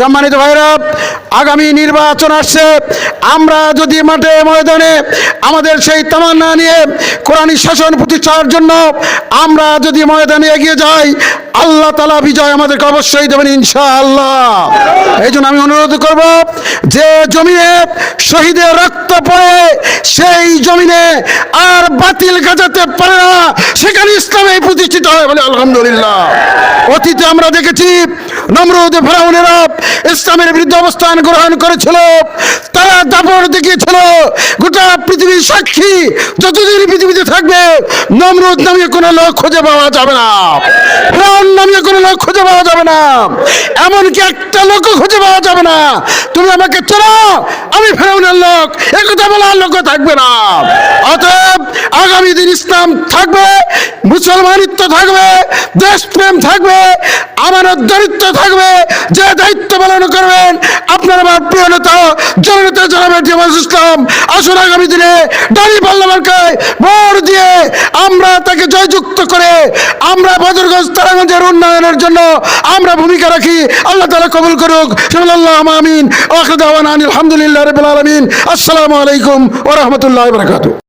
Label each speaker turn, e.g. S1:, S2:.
S1: সম্মানিত ভাইরা আগামী নির্বাচন আসছে। আমরা যদি মাঠে, ময়দানে আমাদের সেই তামান্না নিয়ে কোরআনী শাসন প্রতিষ্ঠার জন্য আমরা যদি ময়দানে এগিয়ে যাই আল্লাহ তালা বিজয় আমাদেরকে অবশ্যই দেবেন ইনশাআল্লাহ। এই জন্য আমি অনুরোধ করব, যে জমিনে শহীদের রক্ত পড়ে, সেই জমিনে আর বাতিল গাজাতে পারে না, সেখানে ইসলামে প্রতিষ্ঠিত হয় বলে আলহামদুলিল্লাহ। অতীতে আমরা দেখেছি নমরুদ ফেরাউনেরা ইসলামের বিরুদ্ধে অবস্থান গ্রহণ করেছিল, তারা দেখিয়েছিল, গোটা পৃথিবীর সাক্ষী যতদিন পৃথিবীতে থাকবে, নমরুদ নামে কোনো লোক খুঁজে পাওয়া যাবে না। ফেরাউন নামে কোনো লোক খুঁজে পাওয়া যাবে না। এমনকি একটা লোক খুঁজে পাওয়া যাবে না। তুমি আমাকে চলো আমি ফেরাউনের লোক, একথা বলার লোক থাকবে না। অতএব আগামী দিন ইসলাম থাকবে, মুসলমানিত্ব থাকবে, দেশপ্রেম থাকবে, আমানত দায়িত্ব থাকবে, যে দায়িত্ব পালন করবেন, আপনার আমার প্রিয় নেতা জননেতা জনাবের জামাল ইসলাম, আসুন আগামী দিনে দাঁড়ি পাল্লামার্কায় ভোট দিয়ে আমরা তাকে জয়যুক্ত করে আমরা বদরগঞ্জ, তারাগঞ্জের উন্নয়নের জন্য আমরা ভূমিকা রাখি। আল্লাহ তালা কবুল করুক। সাল্লাহ আমিন। আলহামদুলিল্লাহ রবিল আলমিন। আসসালামু আলাইকুম ওরহমতুল্লাহ বরকাতু